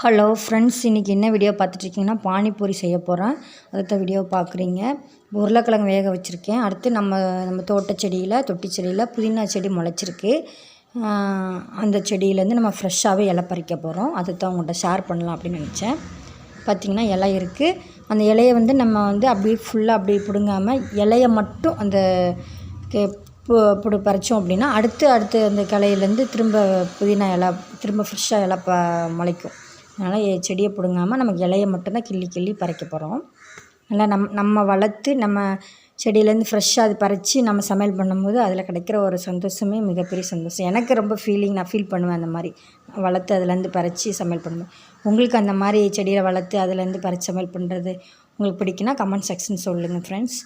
Hello friends இன்றைக்கி என்ன video பார்த்துட்ருக்கீங்கன்னா panipuri செய்ய போகிறேன் அடுத்த வீடியோ பார்க்குறீங்க. உருளைக்கிழங்கு வேக வச்சுருக்கேன். அடுத்து நம்ம நம்ம தோட்ட செடியில் தொட்டி செடியில் புதினா செடி முளைச்சிருக்கு. அந்த செடியிலேருந்து நம்ம ஃப்ரெஷ்ஷாகவே இலை பறிக்க போகிறோம் அதை தான் உங்கள்கிட்ட ஷேர் பண்ணலாம் அப்படின்னு நினச்சேன். பார்த்திங்கன்னா இலை இருக்குது அந்த இலையை வந்து நம்ம வந்து அப்படியே ஃபுல்லாக அப்படியே பிடுங்காமல் இலையை மட்டும் அந்த கே பு பறித்தோம் அப்படின்னா அடுத்து அடுத்து அந்த கிளையிலேருந்து திரும்ப புதினா இலை திரும்ப ஃப்ரெஷ்ஷாக இலை ப முளைக்கும். அதனால் செடியை பிடுங்காமல் நம்ம இலைய மட்டும்தான் கிள்ளி கிள்ளி பறிக்க போகிறோம் நல்லா நம் நம்ம வளர்த்து நம்ம செடியிலேருந்து ஃப்ரெஷ்ஷாக அது பறித்து நம்ம சமையல் பண்ணும்போது அதில் கிடைக்கிற ஒரு சந்தோஷமே மிகப்பெரிய சந்தோஷம். எனக்கு ரொம்ப ஃபீலிங் நான் ஃபீல் பண்ணுவேன் அந்த மாதிரி. வளர்த்து அதுலேருந்து பறித்து சமையல் பண்ணுவேன். உங்களுக்கு அந்த மாதிரி செடியை வளர்த்து அதுலேருந்து பறித்து சமையல் பண்ணுறது உங்களுக்கு பிடிக்குன்னா கமெண்ட் செக்ஷன் சொல்லுங்கள் ஃப்ரெண்ட்ஸ்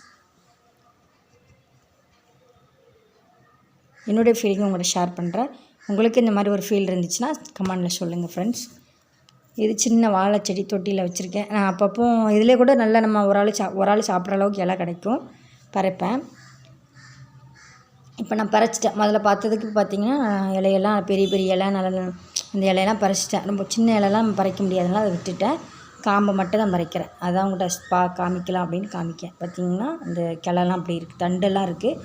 என்னுடைய ஃபீலிங் உங்கள்கிட்ட ஷேர் பண்ணுறேன் உங்களுக்கு இந்த மாதிரி ஒரு ஃபீல் இருந்துச்சுன்னா கமெண்டில் சொல்லுங்கள் ஃப்ரெண்ட்ஸ் இது சின்ன வாழை செடி தொட்டியில் வச்சுருக்கேன். நான் அப்பப்போ இதிலே கூட நல்லா நம்ம ஒரு ஆள் சா ஒரு ஆள் சாப்பிட்ற அளவுக்கு இலை கிடைக்கும். பறப்பேன். இப்போ நான் பறைச்சிட்டேன். முதல்ல பார்த்ததுக்கு பார்த்தீங்கன்னா இலையெல்லாம் பெரிய பெரிய இலை நல்ல அந்த இலையெல்லாம் பறிச்சிட்டேன். ரொம்ப சின்ன இலையெல்லாம் பறிக்க முடியாதுனால அதை விட்டுட்டேன். காம்பை மட்டும் தான் பறிக்கிறேன். அதான் உங்கள்கிட்ட பா காமிக்கலாம் அப்படின்னு காமிக்கேன். பார்த்திங்கன்னா அந்த கிளெல்லாம் அப்படி இருக்குது தண்டெல்லாம் இருக்குது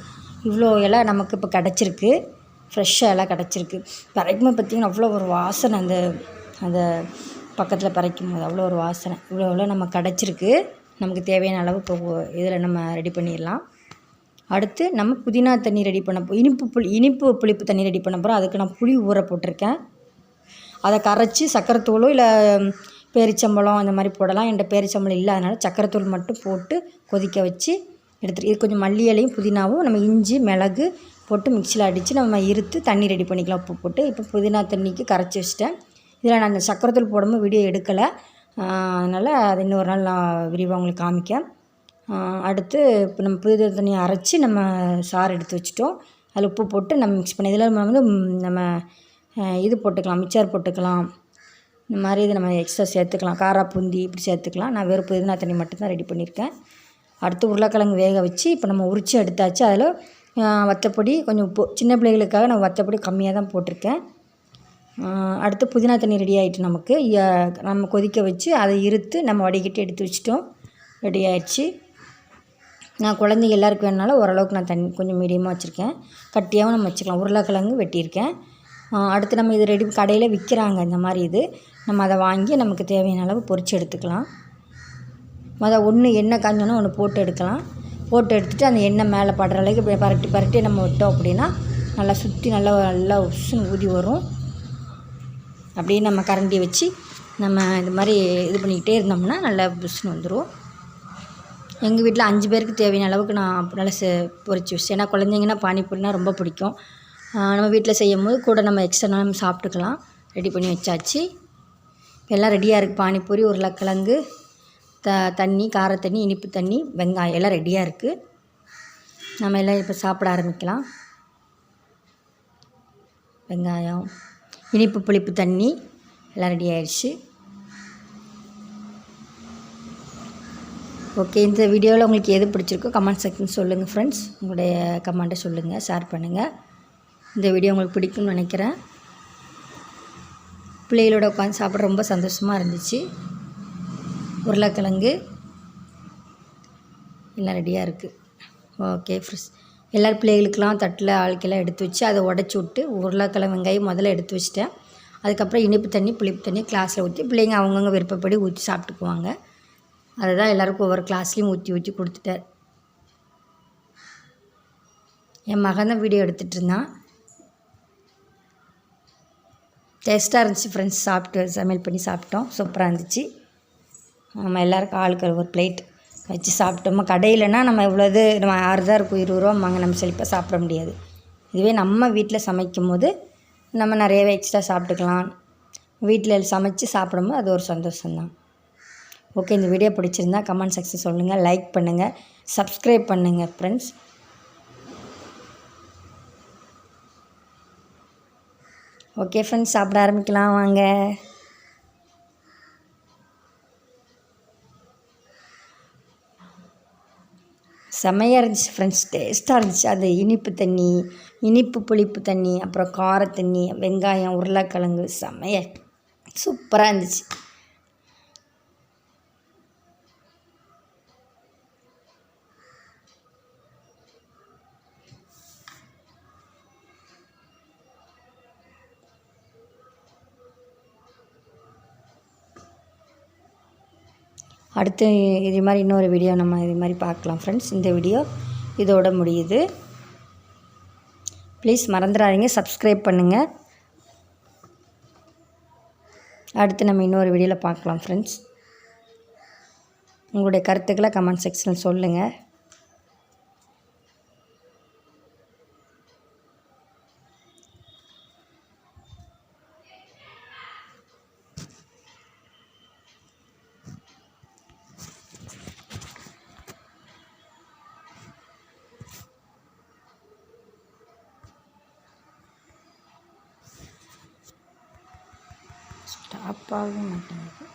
இவ்வளோ இலை நமக்கு இப்போ கிடச்சிருக்கு. ஃப்ரெஷ்ஷாக இலை கிடச்சிருக்கு. பறைக்கும்போது பார்த்திங்கன்னா அவ்வளோ ஒரு வாசனை. அந்த அந்த பக்கத்தில் பறிக்கும் போது அவ்வளோ ஒரு வாசனை. இவ்வளோ இவ்வளோ நம்ம கிடச்சிருக்கு. நமக்கு தேவையான அளவு இப்போ இதில் நம்ம ரெடி பண்ணிடலாம். அடுத்து நம்ம புதினா தண்ணி ரெடி பண்ண போ இனிப்பு புளி இனிப்பு புளிப்பு தண்ணி ரெடி பண்ண போகிறோம் அதுக்கு நான் புளி ஊற போட்டிருக்கேன். அதை கரைச்சி சக்கரைத்தூளோ இல்லை பேரிச்சம்பழம் அந்த மாதிரி போடலாம். என்கிட்ட பேரிச்சம்பழம் இல்லை அதனால் சக்கரைத்தூள் மட்டும் போட்டு கொதிக்க வச்சு எடுத்துட்டு இது கொஞ்சம் மல்லி இலையும் புதினாவும் நம்ம இஞ்சி மிளகு போட்டு மிக்சியில் அடித்து நம்ம இருத்து தண்ணி ரெடி பண்ணிக்கலாம். உப்பு போட்டு. இப்போ புதினா தண்ணிக்கு கரைச்சி வச்சிட்டேன். இதில் நான் அந்த சக்கரத்தூள் போடும்போது வீடியோ எடுக்கலை. அதனால் அது இன்னொரு நாள் நான் விரிவாக உங்களுக்கு காமிக்க அடுத்து இப்போ நம்ம புது தண்ணியை அரைச்சி நம்ம சாறு எடுத்து வச்சுட்டோம். அதில் உப்பு போட்டு நம்ம மிக்ஸ் பண்ணி இதில் நம்ம வந்து நம்ம இது போட்டுக்கலாம் மிக்சர் போட்டுக்கலாம். இந்த மாதிரி இது நம்ம எக்ஸ்ட்ரா சேர்த்துக்கலாம். காரா பூந்தி இப்படி சேர்த்துக்கலாம். நான் வெறும் புதினா தண்ணி மட்டும்தான் ரெடி பண்ணியிருக்கேன். அடுத்து உருளைக்கிழங்கு வேக வச்சு இப்போ நம்ம உரித்து எடுத்தாச்சு. அதில் வத்தப்பொடி கொஞ்சம் உப்பு சின்ன பிள்ளைகளுக்காக நான் வத்தப்பொடி கம்மியாக தான் போட்டிருக்கேன். அடுத்து புதினா தண்ணி ரெடி ஆகிட்டு நமக்கு நம்ம கொதிக்க வச்சு அதை இருத்து நம்ம வடிகட்டி எடுத்து வச்சிட்டோம். ரெடி ஆயிடுச்சு. நான் குழந்தைங்க எல்லாருக்கும் வேணுனாலும் ஓரளவுக்கு நான் தண்ணி கொஞ்சம் மீடியமாக வச்சுருக்கேன். கட்டியாகவும் நம்ம வச்சுக்கலாம். உருளைக்கிழங்கு வெட்டியிருக்கேன். அடுத்து நம்ம இது ரெடி கடையில் விற்கிறாங்க இந்த மாதிரி இது. நம்ம அதை வாங்கி நமக்கு தேவையான அளவு பொறிச்சு எடுத்துக்கலாம். மொதல் ஒன்று எண்ணெய் காஞ்சோன்னா ஒன்று போட்டு எடுக்கலாம். போட்டு எடுத்துகிட்டு அந்த எண்ணெய் மேலே படுற அளவுக்கு இப்படி பரட்டி பரட்டி நம்ம விட்டோம் அப்படின்னா நல்லா சுற்றி நல்லா நல்லா உசுன்னு ஊதி வரும். அப்படியே நம்ம கரண்டி வச்சு நம்ம இது மாதிரி இது பண்ணிக்கிட்டே இருந்தோம்னா நல்லா புஷ்னு வந்துடும் எங்கள் வீட்டில் அஞ்சு பேருக்கு தேவையான அளவுக்கு நான் நல்லா செ பொறிச்சு வச்சு ஏன்னா குழந்தைங்கன்னா பானிபூரினா ரொம்ப பிடிக்கும். நம்ம வீட்டில் செய்யும் போது கூட நம்ம எக்ஸ்ட்ரா நம்ம சாப்பிட்டுக்கலாம். ரெடி பண்ணி வச்சாச்சு. எல்லாம் ரெடியாக இருக்குது பானிபூரி உருளைக்கிழங்கு த தண்ணி கார தண்ணி இனிப்பு தண்ணி வெங்காயம் எல்லாம் ரெடியாக இருக்குது நம்ம எல்லாம் இப்போ சாப்பிட ஆரம்பிக்கலாம். வெங்காயம் இனிப்பு புளிப்பு தண்ணி. எல்லாம் ரெடி ஆயிடுச்சு. ஓகே இந்த வீடியோவில் உங்களுக்கு எது பிடிச்சிருக்கோ கமெண்ட் செக்ஷன் சொல்லுங்கள் ஃப்ரெண்ட்ஸ் உங்களுடைய கமெண்ட்டை சொல்லுங்கள் ஷேர் பண்ணுங்கள் இந்த வீடியோ உங்களுக்கு பிடிக்கும்னு நினைக்கிறேன். பிள்ளைகளோட உட்காந்து சாப்பிட ரொம்ப சந்தோஷமாக இருந்துச்சு. உருளைக்கிழங்கு. எல்லாம் ரெடியாக இருக்குது ஓகே ஃப்ரெண்ட்ஸ் எல்லார் பிள்ளைகளுக்கெல்லாம் தட்டில் ஆளுக்கெல்லாம் எடுத்து வச்சு அதை உடச்சி விட்டு உருளைக்கிழங்கு வெங்காயம் முதல்ல எடுத்து வச்சுட்டேன். அதுக்கப்புறம் இனிப்பு தண்ணி புளிப்பு தண்ணி கிளாஸில் ஊற்றி பிள்ளைங்க அவங்கவுங்க விருப்பப்படி ஊற்றி சாப்பிட்டுக்குவாங்க. அதை தான் எல்லாருக்கும் ஒவ்வொரு கிளாஸ்லேயும் ஊற்றி ஊற்றி கொடுத்துட்டார் என் மகன் தான் வீடியோ எடுத்துகிட்டு இருந்தான். டேஸ்ட்டாக இருந்துச்சு ஃப்ரெண்ட்ஸ் சாப்பிட்டு சமையல் பண்ணி சாப்பிட்டோம். சூப்பராக இருந்துச்சு. நம்ம எல்லாருக்கும் ஆளுக்கு ஒரு பிளேட் வச்சு சாப்பிட்டோமா? கடையிலனா நம்ம இவ்வளோது நம்ம ஆறு தான் இருக்கும் இருபது ரூபா வாங்க நம்ம செழிப்பாக சாப்பிட முடியாது. இதுவே நம்ம வீட்டில் சமைக்கும் போது நம்ம நிறையவே எக்ஸ்ட்ரா சாப்பிட்டுக்கலாம். வீட்டில் சமைச்சு சாப்பிடும்போது அது ஒரு சந்தோஷம்தான். ஓகே இந்த வீடியோ பிடிச்சிருந்தா கமெண்ட் செக்ஷன் சொல்லுங்கள் லைக் பண்ணுங்கள் சப்ஸ்கிரைப் பண்ணுங்கள் ஃப்ரெண்ட்ஸ் ஓகே ஃப்ரெண்ட்ஸ் சாப்பிட ஆரம்பிக்கலாம் வாங்க. செம்மையாக இருந்துச்சு ஃப்ரெண்ட்ஸ் டேஸ்ட்டாக இருந்துச்சு. அது இனிப்பு தண்ணி இனிப்பு புளிப்பு தண்ணி அப்புறம் கார தண்ணி வெங்காயம் உருளைக்கிழங்கு செம்மையாக சூப்பராக இருந்துச்சு. அடுத்து இது மாதிரி இன்னொரு வீடியோ நம்ம இது மாதிரி பார்க்கலாம் ஃப்ரெண்ட்ஸ் இந்த வீடியோ இதோட முடியுது. ப்ளீஸ் மறந்துடாதீங்க சப்ஸ்கிரைப் பண்ணுங்கள் அடுத்து நம்ம இன்னொரு வீடியோவில் பார்க்கலாம் ஃப்ரெண்ட்ஸ் உங்களுடைய கருத்துக்களை கமெண்ட் செக்ஷனில் சொல்லுங்கள் ஸ்டாப் ஆகவே மாட்டேங்குது.